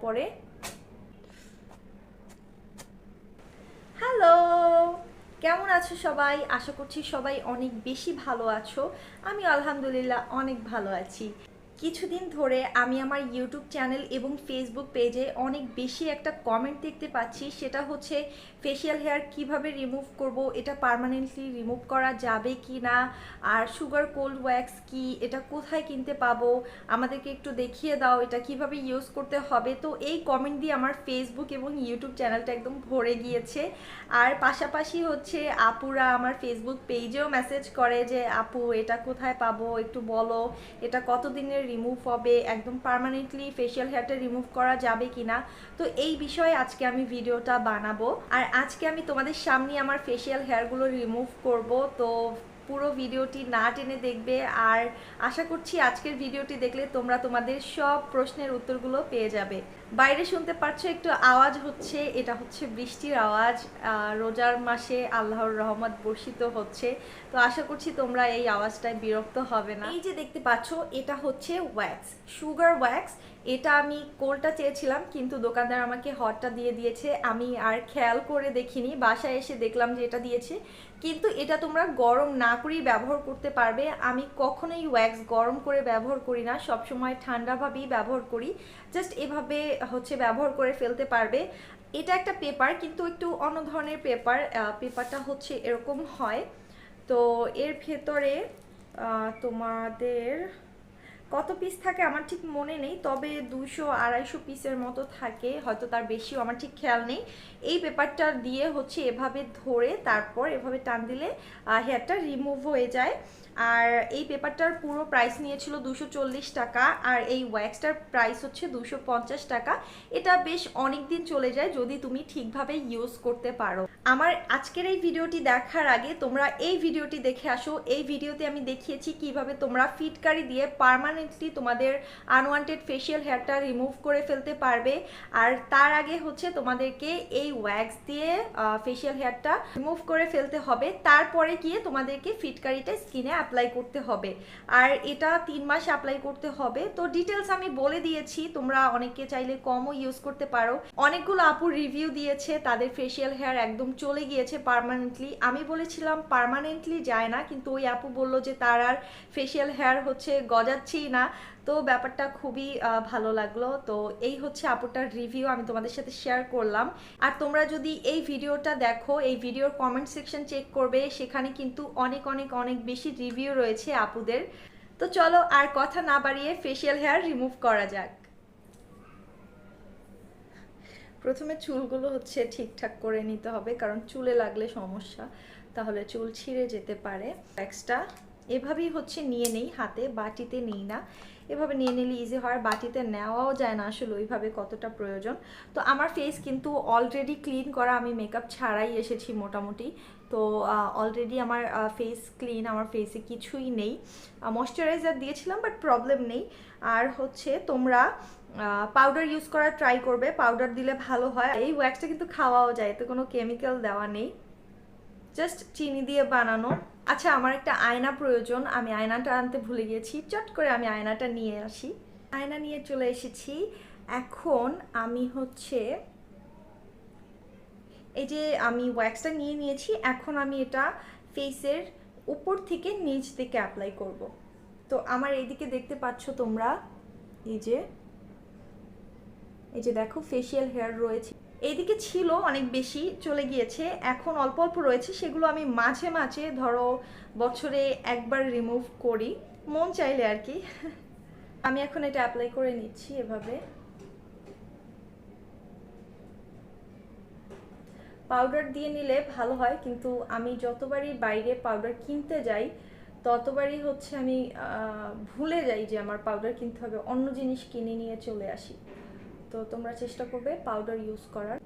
তারপরে? হ্যালো কেমন আছো সবাই? আশা করছি সবাই অনেক বেশি ভালো আছো। আমি আলহামদুলিল্লাহ অনেক ভালো আছি। কিছুদিন ধরে আমি আমার ইউটিউব চ্যানেল এবং ফেসবুক পেজে অনেক বেশি একটা কমেন্ট দেখতে পাচ্ছি। সেটা হচ্ছে ফেশিয়াল হেয়ার কীভাবে রিমুভ করব, এটা পার্মানেন্টলি রিমুভ করা যাবে কি না আর সুগার কোল্ড ওয়্যাক্স কি, এটা কোথায় কিনতে পাবো, আমাদেরকে একটু দেখিয়ে দাও, এটা কীভাবে ইউজ করতে হবে। তো এই কমেন্ট দিয়ে আমার ফেসবুক এবং ইউটিউব চ্যানেলটা একদম ভরে গিয়েছে। আর পাশাপাশি হচ্ছে আপুরা আমার ফেসবুক পেজেও মেসেজ করে যে, আপু, এটা কোথায় পাবো? একটু বলো, এটা কতদিনের রিমুভ হবে, একদম পারমানেন্টলি ফেশিয়াল হেয়ারটা রিমুভ করা যাবে কিনা। তো এই বিষয়ে আজকে আমি ভিডিওটা বানাবো। আর আজকে আমি তোমাদের সামনে আমার ফেশিয়াল হেয়ারগুলো রিমুভ করব। তো পুরো ভিডিওটি না টেনে দেখবে। আর আশা করছি আজকের ভিডিওটি দেখলে তোমরা তোমাদের সব প্রশ্নের উত্তরগুলো পেয়ে যাবে। বাইরে শুনতে পাচ্ছ একটু আওয়াজ হচ্ছে। এটা হচ্ছে বৃষ্টির আওয়াজ। রোজার মাসে আল্লাহর রহমত বর্ষিত হচ্ছে। তো আশা করছি তোমরা এই আওয়াজটায় বিরক্ত হবে না। এই যে দেখতে পাচ্ছ, এটা হচ্ছে ওয়্যাক্স সুগার ওয়্যাক্স এটা আমি কোলটা চেয়েছিলাম, কিন্তু দোকানদার আমাকে হটটা দিয়ে দিয়েছে। আমি আর খেয়াল করে দেখিনি। বাসায় এসে দেখলাম যে এটা দিয়েছে। কিন্তু এটা তোমরা গরম না করেই ব্যবহার করতে পারবে। আমি কখনোই ওয়্যাক্স গরম করে ব্যবহার করি না। সবসময় ঠান্ডাভাবেই ব্যবহার করি। জাস্ট এভাবে হচ্ছে ব্যবহার করে ফেলতে পারবে। এটা একটা পেপার কিন্তু একটু অন্য ধরনের পেপার পেপারটা হচ্ছে এরকম হয়। তো এর ভেতরে তোমাদের কত পিস থাকে আমার ঠিক মনে নেই, তবে দুশো আড়াইশো পিসের মতো থাকে, হয়তো তার বেশিও, আমার ঠিক খেয়াল নেই। এই পেপারটা দিয়ে হচ্ছে এভাবে ধরে, তারপর এভাবে টান দিলে হেয়ারটা রিমুভ হয়ে যায়। আর এই পেপারটার পুরো প্রাইস নিয়েছিল দুশো টাকা, আর এই ওয়্যাক্সটার প্রাইস হচ্ছে দুশো টাকা। এটা বেশ অনেক দিন চলে যায়, যদি তুমি ঠিকভাবে ইউজ করতে পারো। আমার আজকের এই ভিডিওটি দেখার আগে তোমরা এই ভিডিওটি দেখে আসো। এই ভিডিওতে আমি দেখিয়েছি কীভাবে তোমরা ফিটকারি দিয়ে পার্মানেন্টলি তোমাদের আনওয়ান্টেড ফেশিয়াল হেয়ারটা রিমুভ করে ফেলতে পারবে। আর তার আগে হচ্ছে তোমাদেরকে এই ওয়্যাক্স দিয়ে ফেশিয়াল হেয়ারটা রিমুভ করে ফেলতে হবে। তারপরে গিয়ে তোমাদেরকে ফিটকারিটা স্কিনে অ্যাপ্লাই করতে হবে। আর এটা তিন মাস অ্যাপ্লাই করতে হবে। তো ডিটেলস আমি বলে দিয়েছি, তোমরা অনেকে চাইলে কমও ইউজ করতে পারো। অনেকগুলো আপুর রিভিউ দিয়েছে, তাদের ফেশিয়াল হেয়ার একদম চলে গিয়েছে পার্মানেন্টলি আমি বলেছিলাম পার্মানেন্টলি যায় না। কিন্তু ওই আপু বলল যে, তার আর ফেশিয়াল হেয়ার হচ্ছে গজাচ্ছেই না, তো ব্যাপারটা খুবই ভালো লাগল। তো এই হচ্ছে আপুটার রিভিউ আমি তোমাদের সাথে শেয়ার করলাম। আর তোমরা যদি এই ভিডিওটা দেখো, এই ভিডিওর কমেন্ট সেকশন চেক করবে, সেখানে কিন্তু অনেক অনেক অনেক বেশি রিভিউ রয়েছে আপুদের। তো চলো আর কথা না বাড়িয়ে ফেসিয়াল হেয়ার রিমুভ করা যাক। প্রথমে চুলগুলো হচ্ছে ঠিকঠাক করে নিতে হবে, কারণ চুলে লাগলে সমস্যা। তাহলে চুল ছিঁড়ে যেতে পারে। এক্সট্রা এভাবেই হচ্ছে নিয়ে নেই, হাতে বাটিতে নিই না। এভাবে নিয়ে নিলে ইজি হয় বাটিতে নেওয়াও যায় না আসলে ওইভাবে কতটা প্রয়োজন। তো আমার ফেস কিন্তু অলরেডি ক্লিন করা, আমি মেকআপ ছাড়াই এসেছি মোটামুটি। তো অলরেডি আমার ফেস ক্লিন আমার ফেসে কিছুই নেই। ময়শ্চারাইজার দিয়েছিলাম বাট প্রবলেম নেই। আর হচ্ছে তোমরা পাউডার ইউজ করার ট্রাই করবে পাউডার দিলে ভালো হয়। এই ওয়্যাক্সটা কিন্তু খাওয়াও যায়, এতে কোনো কেমিক্যাল দেওয়া নেই। জাস্ট চিনি দিয়ে বানানো। আচ্ছা আমার একটা আয়না প্রয়োজন। আমি আয়নাটা আনতে ভুলে গিয়েছি। চট করে আমি আয়নাটা নিয়ে আসি। আয়না নিয়ে চলে এসেছি। এখন আমি হচ্ছে এই যে আমি ওয়্যাক্সটা নিয়ে নিয়েছি, এখন আমি এটা ফেসের উপর থেকে নিচ থেকে অ্যাপ্লাই করব। তো আমার এইদিকে দেখতে পাচ্ছ তোমরা, এই যে এই যে দেখো ফেসিয়াল হেয়ার রয়েছে। এইদিকে ছিল অনেক বেশি, চলে গিয়েছে। এখন অল্প অল্প রয়েছে, সেগুলো আমি মাঝে মাঝে ধরো বছরে একবার রিমুভ করি। মন চাইলে আর কি। আমি এখন এটা অ্যাপ্লাই করে নিচ্ছি এভাবে। পাউডার দিয়ে নিলে ভালো হয়, কিন্তু আমি যতবারই বাইরে পাউডার কিনতে যাই, ততবারই হচ্ছে আমি ভুলে যাই যে আমার পাউডার কিনতে হবে, অন্য জিনিস কিনে নিয়ে চলে আসি। তো তোমরা চেষ্টা করবে পাউডার ইউজ করার।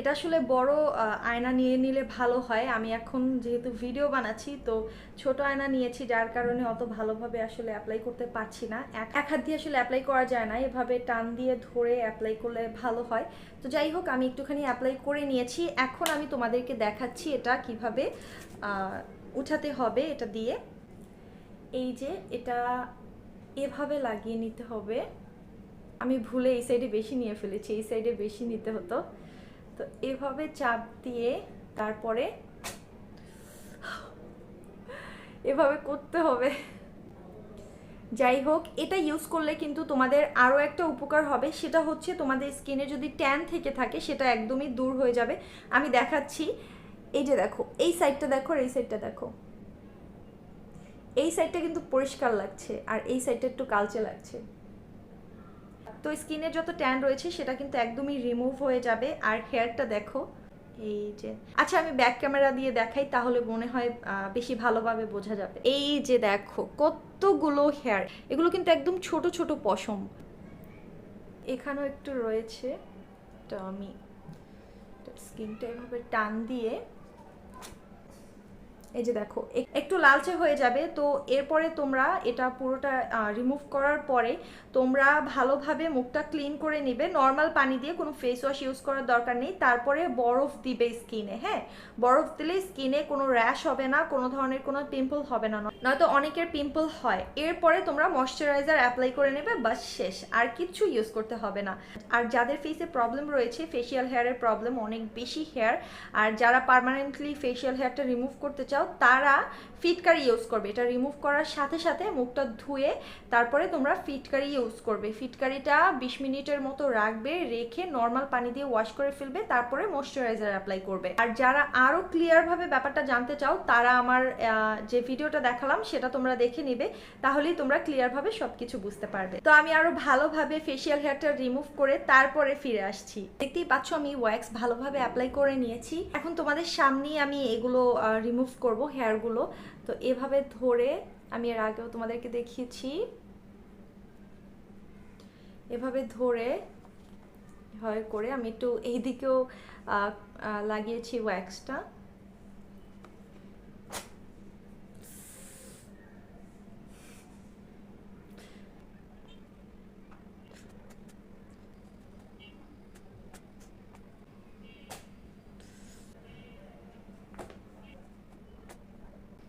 এটা আসলে বড় আয়না নিয়ে নিলে ভালো হয়। আমি এখন যেহেতু ভিডিও বানাচ্ছি, তো ছোট আয়না নিয়েছি, যার কারণে অত ভালোভাবে আসলে অ্যাপ্লাই করতে পারছি না। এক হাত দিয়ে আসলে অ্যাপ্লাই করা যায় না। এভাবে টান দিয়ে ধরে অ্যাপ্লাই করলে ভালো হয়। তো যাই হোক, আমি একটুখানি অ্যাপ্লাই করে নিয়েছি। এখন আমি তোমাদেরকে দেখাচ্ছি এটা কীভাবে উঠাতে হবে এটা দিয়ে। এই যে এটা এভাবে লাগিয়ে নিতে হবে। আমি ভুলে এই সাইডে বেশি নিয়ে ফেলেছি, এই সাইডে বেশি নিতে হতো। তো এভাবে চাপ দিয়ে তারপরে এভাবে করতে হবে। যাই হোক, এটা ইউজ করলে কিন্তু তোমাদের আরও একটা উপকার হবে। সেটা হচ্ছে তোমাদের স্কিনে যদি ট্যান থেকে থাকে, সেটা একদমই দূর হয়ে যাবে। আমি দেখাচ্ছি। এই যে দেখো, এই সাইডটা দেখো আর এই সাইডটা দেখো। এই সাইডটা কিন্তু পরিষ্কার লাগছে, আর এই সাইডটা একটু কালচে লাগছে। তো স্কিনের যত ট্যান রয়েছে, সেটা কিন্তু একদমই রিমুভ হয়ে যাবে। আর হেয়ারটা দেখো, এই যে। আচ্ছা আমি ব্যাক ক্যামেরা দিয়ে দেখাই, তাহলে মনে হয় বেশি ভালোভাবে বোঝা যাবে। এই যে দেখো, কতগুলো হেয়ার এগুলো কিন্তু একদম ছোট ছোট পশম। এখানেও একটু রয়েছে আমি স্কিনটা এভাবে টান দিয়ে এই যে দেখো এক- একটু লালচে হয়ে যাবে, তো এরপরে তোমরা এটা পুরোটা রিমুভ করার পরে তোমরা ভালোভাবে মুখটা ক্লিন করে নেবে। নর্মাল পানি দিয়ে কোনো ফেস ওয়াশ ইউজ করার দরকার নেই। তারপরে বরফ দিবে স্কিনে হ্যাঁ? বরফ দিলে স্কিনে কোনো র্যাশ হবে না, কোনো ধরনের কোনো পিম্পল হবে না। নয়তো অনেকের পিম্পল হয়। এরপরে তোমরা ময়শ্চারাইজার অ্যাপ্লাই করে নেবে, বাস শেষ। আর কিচ্ছু ইউজ করতে হবে না। আর যাদের ফেসে প্রবলেম রয়েছে ফেসিয়াল হেয়ারের প্রবলেম অনেক বেশি হেয়ার আর যারা পার্মানেন্টলি ফেসিয়াল হেয়ারটা রিমুভ করতে চাও তারা ফিটকারি ইউজ করবে। এটা রিমুভ করার সাথে সাথে মুখটা ধুয়ে তারপরে তোমরা ফিটকারি ইউজ করবে। ফিটকারিটা বিশ মিনিটের মতো রাখবে, রেখে নর্মাল পানি দিয়ে ওয়াশ করে ফেলবে, তারপরে ময়শ্চারাইজার অ্যাপ্লাই করবে। আর যারা আরও ক্লিয়ারভাবে ব্যাপারটা জানতে চাও, তারা আমার যে ভিডিওটা দেখালাম সেটা তোমরা দেখে নিবে, তাহলেই তোমরা ক্লিয়ারভাবে সব কিছু বুঝতে পারবে। তো আমি আরও ভালোভাবে ফেসিয়াল হেয়ারটা রিমুভ করে তারপরে ফিরে আসছি। দেখতেই পাচ্ছ আমি ওয়্যাক্স ভালোভাবে অ্যাপ্লাই করে নিয়েছি। এখন তোমাদের সামনেই আমি এগুলো রিমুভ করব হেয়ারগুলো। তো এভাবে ধরে আমি এর আগেও তোমাদেরকে দেখিয়েছি। এভাবে ধরে হয় করে আমি একটু এইদিকেও লাগিয়েছি ওয়্যাক্সটা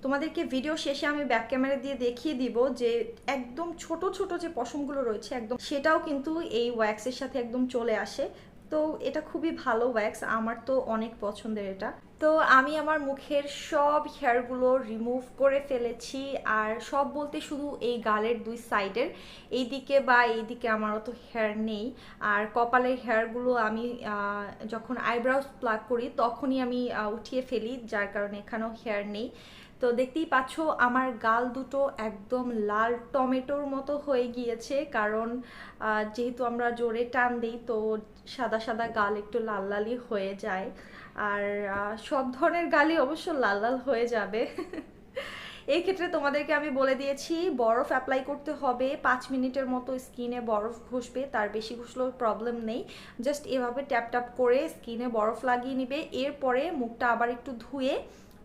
তোমাদেরকে ভিডিও শেষে আমি ব্যাক ক্যামেরা দিয়ে দেখিয়ে দিব যে একদম ছোট ছোট যে পশমগুলো রয়েছে, একদম সেটাও কিন্তু এই ওয়্যাক্সের সাথে একদম চলে আসে। তো এটা খুবই ভালো ওয়্যাক্স আমার তো অনেক পছন্দের এটা। তো আমি আমার মুখের সব হেয়ারগুলো রিমুভ করে ফেলেছি আর সব বলতে শুধু এই গালের দুই সাইডের এইদিকে বা এইদিকে আমার অত হেয়ার নেই। আর কপালের হেয়ারগুলো আমি যখন আইব্রাউজ প্লাগ করি, তখনই আমি উঠিয়ে ফেলি, যার কারণে এখানেও হেয়ার নেই। তো দেখতেই পাচ্ছ আমার গাল দুটো একদম লাল টমেটোর মতো হয়ে গিয়েছে, কারণ যেহেতু আমরা জোরে টান দিই তো সাদা সাদা গাল একটু লাল লালই হয়ে যায়। আর সব ধরনের গালই অবশ্য লাল লাল হয়ে যাবে। এই ক্ষেত্রে তোমাদেরকে আমি বলে দিয়েছি, বরফ অ্যাপ্লাই করতে হবে, পাঁচ মিনিটের মতো স্কিনে বরফ ঘষবে, তার বেশি ঘষলেও প্রবলেম নেই। জাস্ট এভাবে ট্যাপ ট্যাপ করে স্কিনে বরফ লাগিয়ে নিবে, এরপরে মুখটা আবার একটু ধুয়ে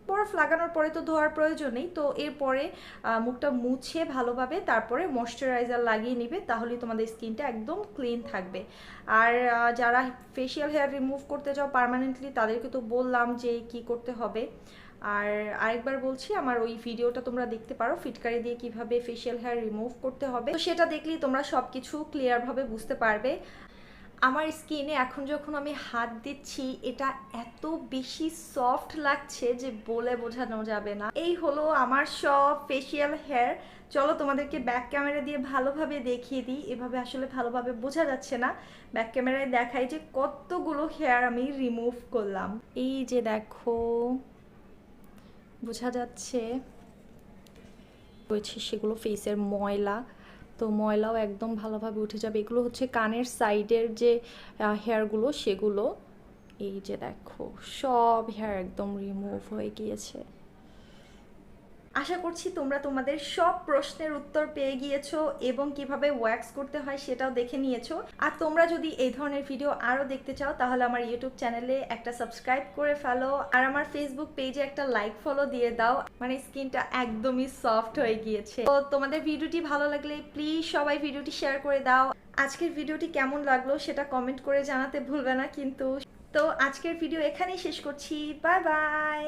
বরফ লাগানোর পরে তো ধোয়ার প্রয়োজন নেই তো এরপরে মুখটা মুছে ভালোভাবে তারপরে ময়শ্চারাইজার লাগিয়ে নিবে, তাহলেই তোমাদের স্কিনটা একদম ক্লিন থাকবে। আর যারা ফেশিয়াল হেয়ার রিমুভ করতে চাও পার্মানেন্টলি তাদেরকে তো বললাম যে কি করতে হবে। আর আরেকবার বলছি, আমার ওই ভিডিওটা তোমরা দেখতে পারো, ফিটকারি দিয়ে কীভাবে ফেশিয়াল হেয়ার রিমুভ করতে হবে। তো সেটা দেখলেই তোমরা সব কিছু ক্লিয়ারভাবে বুঝতে পারবে। আমার স্কিনে এখন যখন আমি হাত দিচ্ছি, এটা এত বেশি সফট লাগছে যে বলে বোঝানো যাবে না। এই হলো আমার সব ফেসিয়াল হেয়ার চলো তোমাদেরকে ব্যাক ক্যামেরা দিয়ে ভালোভাবে দেখিয়ে দিই। এভাবে আসলে ভালোভাবে বোঝা যাচ্ছে না। ব্যাক ক্যামেরায় দেখাই যে কতগুলো হেয়ার আমি রিমুভ করলাম। এই যে দেখো, বোঝা যাচ্ছে। রয়েছে সেগুলো ফেসের ময়লা। তো ময়লাও একদম ভালোভাবে উঠে যাবে। এগুলো হচ্ছে কানের সাইডের যে হেয়ারগুলো সেগুলো। এই যে দেখো, সব হেয়ার একদম রিমুভ হয়ে গিয়েছে। আশা করছি তোমরা তোমাদের সব প্রশ্নের উত্তর পেয়ে গিয়েছো এবং কীভাবে ওয়্যাক্স করতে হয় সেটাও দেখে নিয়েছো। আর তোমরা যদি এই ধরনের ভিডিও আরও দেখতে চাও, তাহলে আমার ইউটিউব চ্যানেলে একটা সাবস্ক্রাইব করে ফেলো। আর আমার ফেসবুক পেজে একটা লাইক ফলো দিয়ে দাও। মানে স্কিনটা একদমই সফট হয়ে গিয়েছে। তো তোমাদের ভিডিওটি ভালো লাগলে প্লিজ সবাই ভিডিওটি শেয়ার করে দাও। আজকের ভিডিওটি কেমন লাগল সেটা কমেন্ট করে জানাতে ভুলবে না কিন্তু। তো আজকের ভিডিও এখানেই শেষ করছি। Bye bye